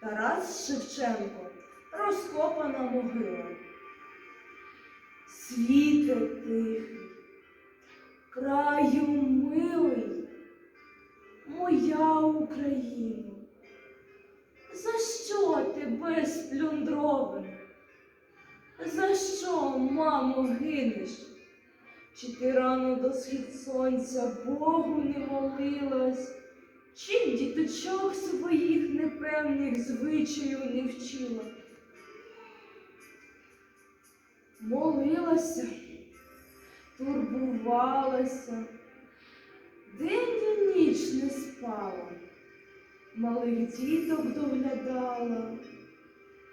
Тарас Шевченко, розкопана могила. Світе тихий, краю милий, моя Україна. За що тебе сплюндровано? За що, мамо, гинеш? Чи ти рано до схід сонця Богу не молилась? Чи діточок своїх непевних звичаю не вчила? Молилася, турбувалася, день і ніч не спала, малих діток доглядала,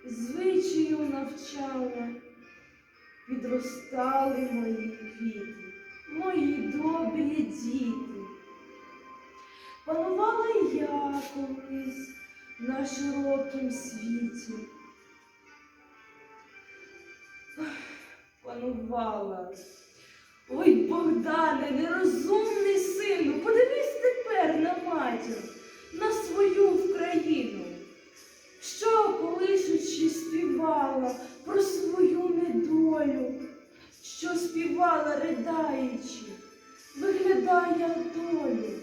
звичаю навчала, підростали мої квіти, мої добрі діти. Панувала я колись на широкім світі. Панувала. Ой, Богдане, нерозумний сину, подивись тепер на матір, на свою Вкраїну. Що колишучи співала про свою недолю, що співала, ридаючи, виглядає долю.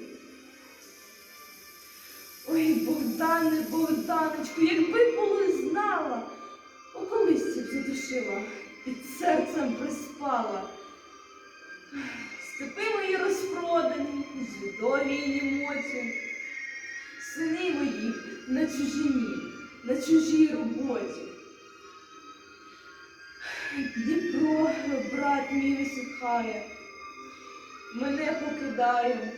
Ой, Богдане, Богданочку, якби коли знала, у колисці б задушила, під серцем приспала. Степи мої розпродані, звідові і німоті, сини мої на чужині, на чужій роботі. Дніпро, брат мій висихає, мене покидає.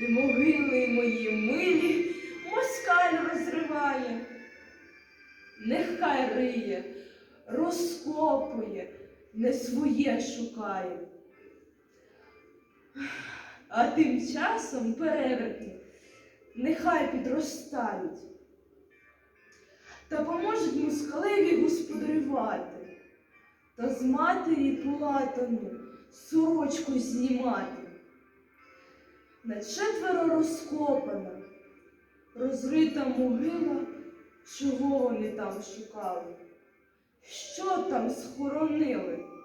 І могили мої милі Нехай риє, розкопує, не своє шукає. А тим часом перевертні нехай підростають та поможуть москалеві господарювати та з матері платану сорочку знімати. На четверо розкопана, розрита могила, чого вони там шукали, що там схоронили.